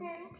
Since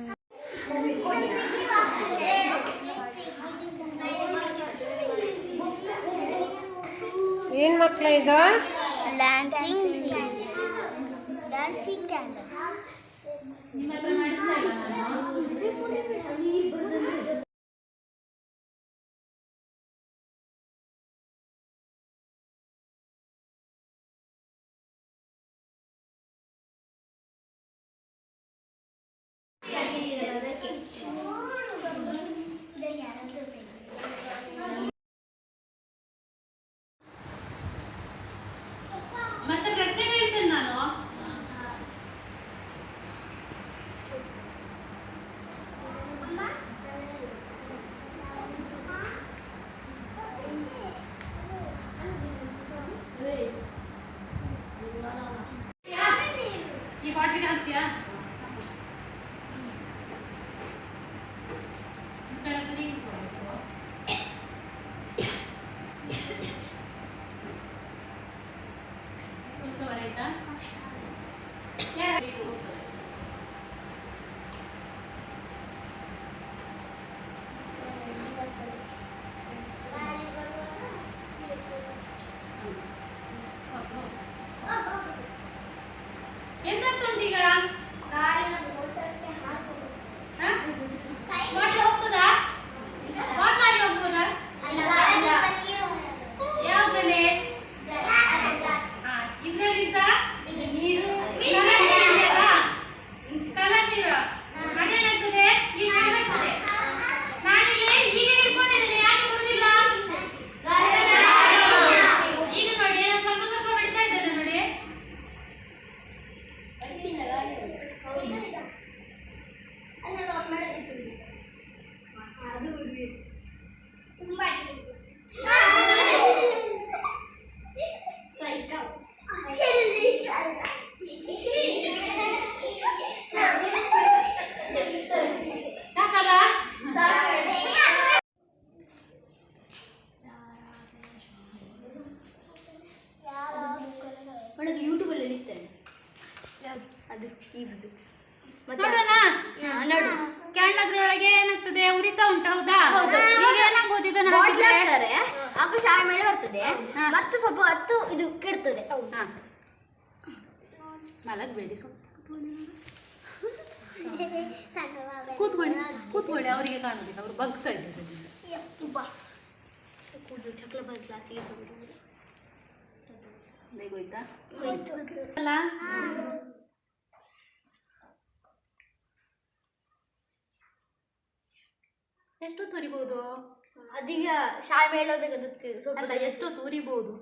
ಏನ್ ಮಕ್ಳ ಇದು? ಡ್ಯಾನ್ಸಿಂಗ್ ಡ್ಯಾನ್ಸಿಂಗ್ ಮಲಗಬೇಡಿ ಸ್ವಲ್ಪ ಕೂತ್ಕೊಳ್ಳಿ ಕೂತ್ಕೊಳ್ಳಿ ಅವರಿಗೆ ಕಾಣೋದಿಲ್ಲ ಅವರು ಬಗ್ತಾ ಇದ್ದಾರೆ ಚಕ್ಲ ಬದಲು ಹಾಕಿ ಬೇಗ ಹೋಯ್ತಾ ಅಲ್ಲ ಎಷ್ಟು ತುರಿಬಹುದು ಅದೀಗ ಶಾಲೆ ಹೇಳೋದಕ್ಕೆ ಅದಕ್ಕೆ ಸ್ವಲ್ಪ ಎಷ್ಟು ತುರಿಬಹುದು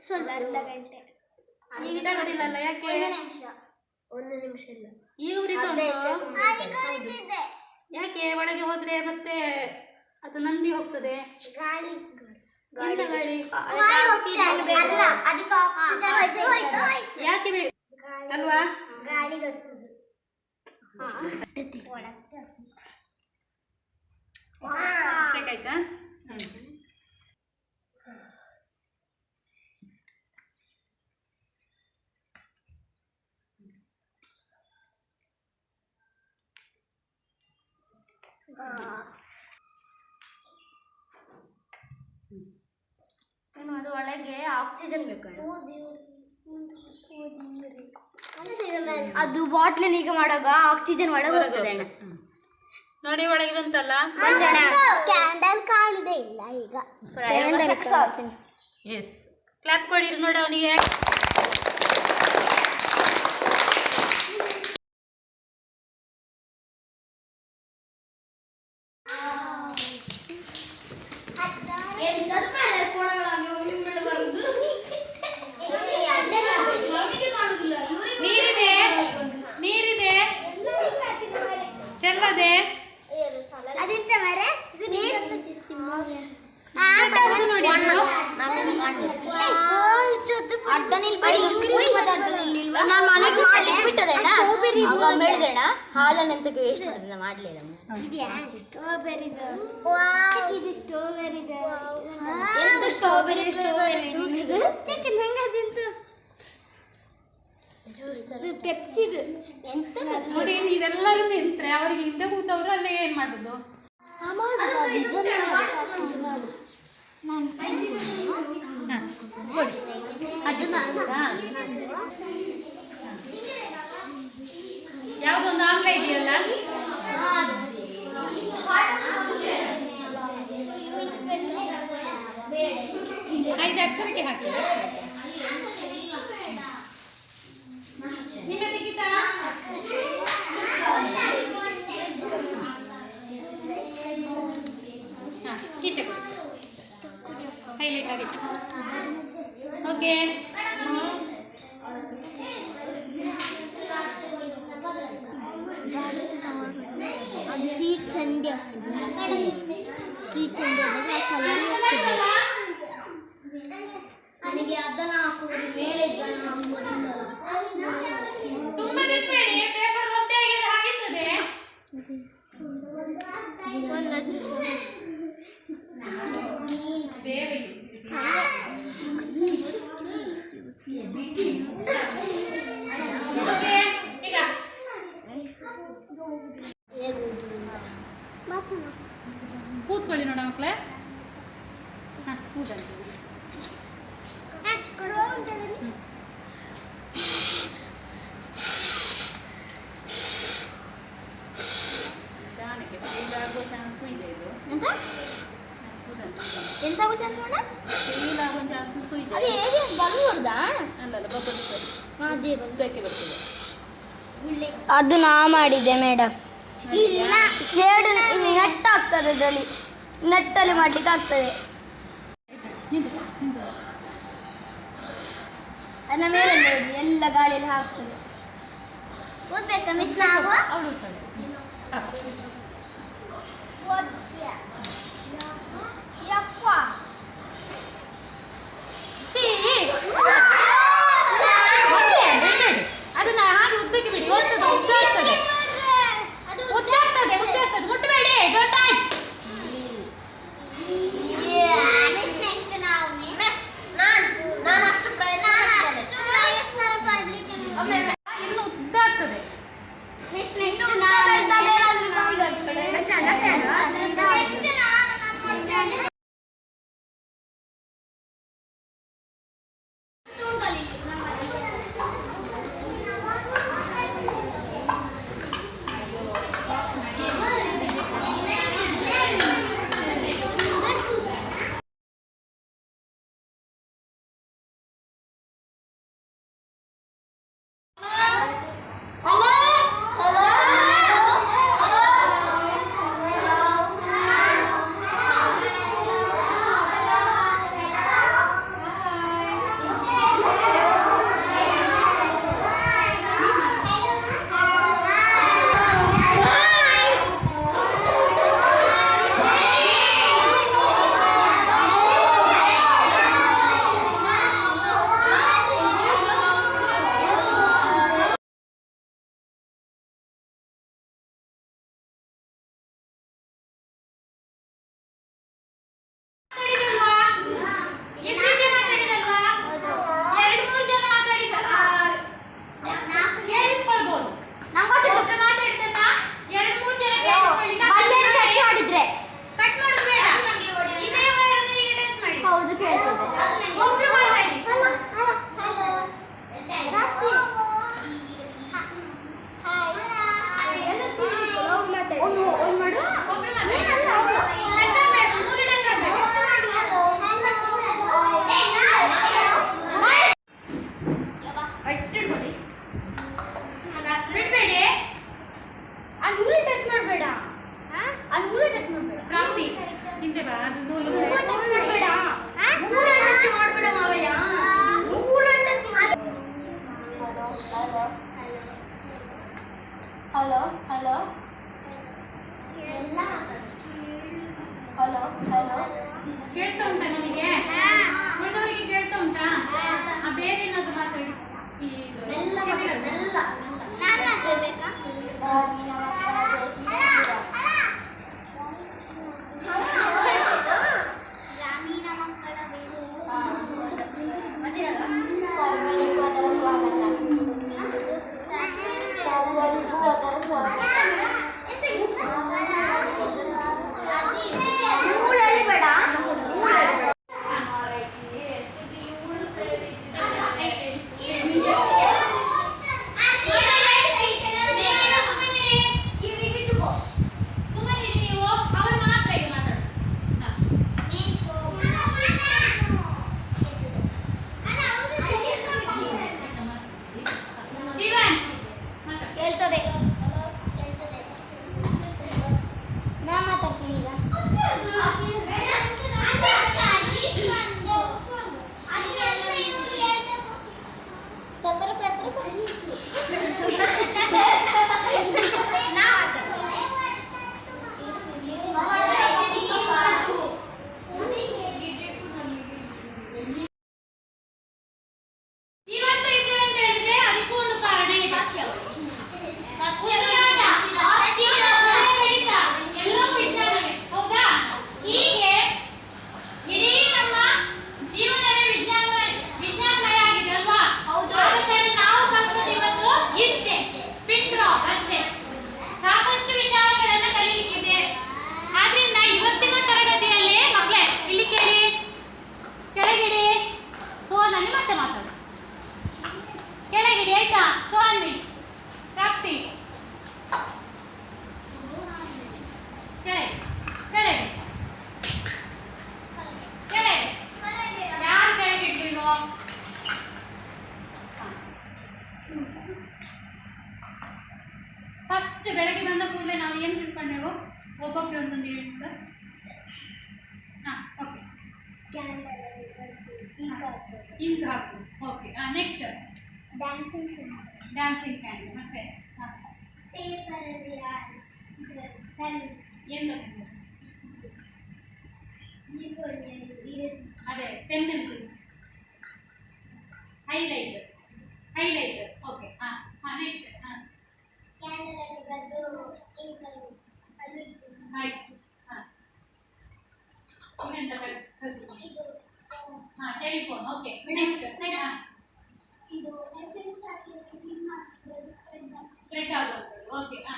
ಸ್ವಲ್ಪ ಅರ್ಧ ಗಂಟೆ. ಯಾಕೆ? ನಿಮಿಷ. ಒಂದು ನಿಮಿಷ ಇಲ್ಲ. ಈ ಉರಿತಾ ಯಾಕೆ ಒಳಗೆ ಹೋದ್ರೆ ಮತ್ತೆ ಅದು ನಂದಿ ಹೋಗ್ತದೆ? ಗಾಳಿ. ಎಂತ ಗಾಳಿ. ಅಲ್ಲ ಅದಕ್ಕೆ ಆಕ್ಸಿಜನ್ ಯಾಕೆ ಅಲ್ವಾ? ಗಾಳಿ ಗೊತ್ತದು. ಏನು ಅದು ಒಳಗೆ ಆಕ್ಸಿಜನ್ ಬೇಕು ಅದು ಬಾಟ್ಲಲ್ಲಿ ಈಗ ಮಾಡುವಾಗ ಆಕ್ಸಿಜನ್ ಒಳಗೆ ಹೋಗ್ತದೆ ಅಣ್ಣ. ನೋಡಿ ಒಳಗೆ ಬಂತಲ್ಲ? ಕ್ಯಾಂಡಲ್ ಕಾಣುದೇ ಇಲ್ಲ ಈಗ. ಎಸ್ ಕ್ಲಾಪ್ ಕೊಡಿರಿ ನೋಡಿ ಅವನಿಗೆ. ನಾನು ಮನೆಗೆ ಮಾಡ್ಲಿಕ್ಕೆ ಬಿಟ್ಟದಣ್ಣ ಅವಾಗ ಮೇಳಿದಣ್ಣ ಹಾಲನ್ನ ಎಂತ ವೇಸ್ಟ್ ಮಾಡೋದನ್ನ ಮಾಡ್ಲಿಲ್ಲ ಎಂತ ಸ್ಟ್ರಾಬೆರಿ ಸ್ಟ್ರಾಬೆರಿ ಪೆಪ್ಸಿದು ಎಂತ ನೋಡಿ ನೀವೆಲ್ಲರೂ ನಿಂತ್ರೆ ಅವರಿಗೆ ಹಿಂದೆ ಕೂತವ್ರು ಅಲ್ಲೇ ಏನ್ ನೋಡಿ. ಅದು ಕೊಡಿ નું નામ લઈ દે ના કઈ અક્ષર કે હાકી ಅದು ಸ್ವೀಟ್ ಚಂಡಿ ಆಗ್ತದೆ ಸ್ವೀಟ್ ಚಂಡಿ ಆದಾಗ ಕಲರ್ ನನಗೆ ಕೂತ್ಕೊಳ್ಳಿ ನೋಡ ಮಕ್ಕಳೇ ಹಾಂ ಕೂತ್ಕೊಳ್ಳಿ ಅದು ನಾ ಮಾಡಿದೆ ಮೇಡಮ್ ಇಲ್ಲ. ಶೇಡ್ ನೆಟ್ ಆಗ್ತದೆ ಅದರಲ್ಲಿ ನೆಟ್ಟಲ್ಲಿ ಮಾಡ್ಲಿಕ್ಕೆ ಆಗ್ತದೆ. ಅದನ್ನ ಮೇಲೆ ನೋಡಿ ಎಲ್ಲ ಗಾಳಿಯಲ್ಲಿ ಹಾಕ್ತದೆ. ಓದ್ಬೇಕಾ ಮಿಸ್ ನಾವು. ಯಪ್ಪ. ಅದನ್ನ ಹಾಗೆ ಉದ್ದಕ್ಕೆ ಬಿಡಿ ಒತ್ತದ ಉದ್ದ ಆಗ್ತದೆ ಇಂಕ್ ಹಾಕ್ಬೋದು ಓಕೆ ಹಾಂ next dancing candle dancing candle ಮತ್ತೆ ಹಾಂ ಪೇಪರಲ್ಲಿ ಪೆನ್ ಎಲ್ಲ ಅದೇ ಪೆನ್ನಿಂದು ಹೈಲೈಟರ್ ಹೈಲೈಟರ್ ಓಕೆ ಹಾಂ ಹಾಂ ನೆಕ್ಸ್ಟ್ ಹಾಂ ಕ್ಯಾಂಡಲಲ್ಲಿ ಬರೆದು ಇಂಕ್ ಅದು ಹಾಂ ಹಾಂ ಇನ್ನೆಂತ ಬರೆದು ಇದು ಹಾ ಟೆಲಿಫೋನ್ ಓಕೆ ನೆಕ್ಸ್ಟ್ ಇದು ಎಸ್ಎನ್ಎಸ್ ಹಾಕಿದ್ರೆ ನಿಮ್ಮ ಸ್ಪ್ರೆಡ್ ಸ್ಪ್ರೆಡ್ ಆಗುತ್ತೆ ಓಕೆ ಹಾ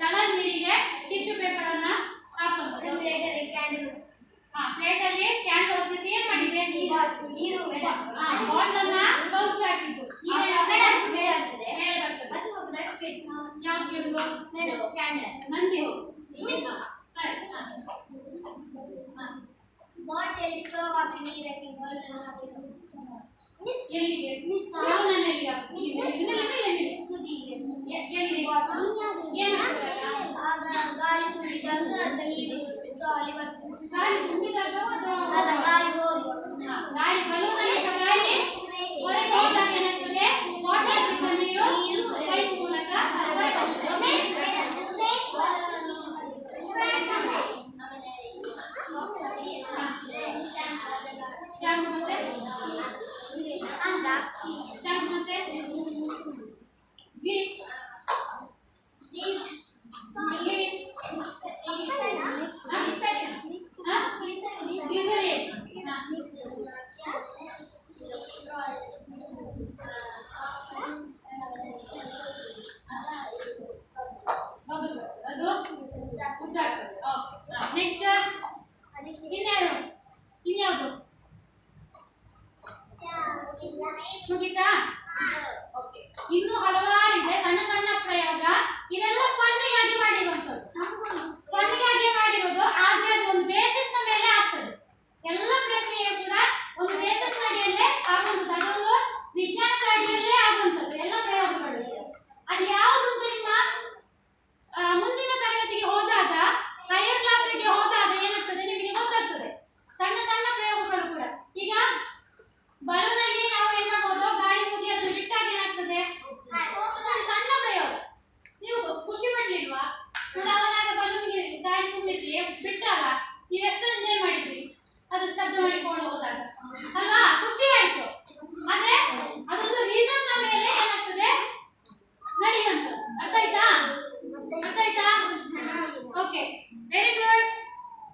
ಕಲರ್ ನೀರಿಗೆ ಟಿಶ್ಯೂ ಪೇಪರ್ ಅನ್ನ ಹಾಕೋದು ಹಾ ಪ್ಲೇಟ್ ಅಲ್ಲಿ ಕ್ಯಾಂಡಲ್ ಸೇಮ್ ಮಾಡಿದ್ರೆ ನೀರು ಬಾಟ್ಲನ್ನ Missão.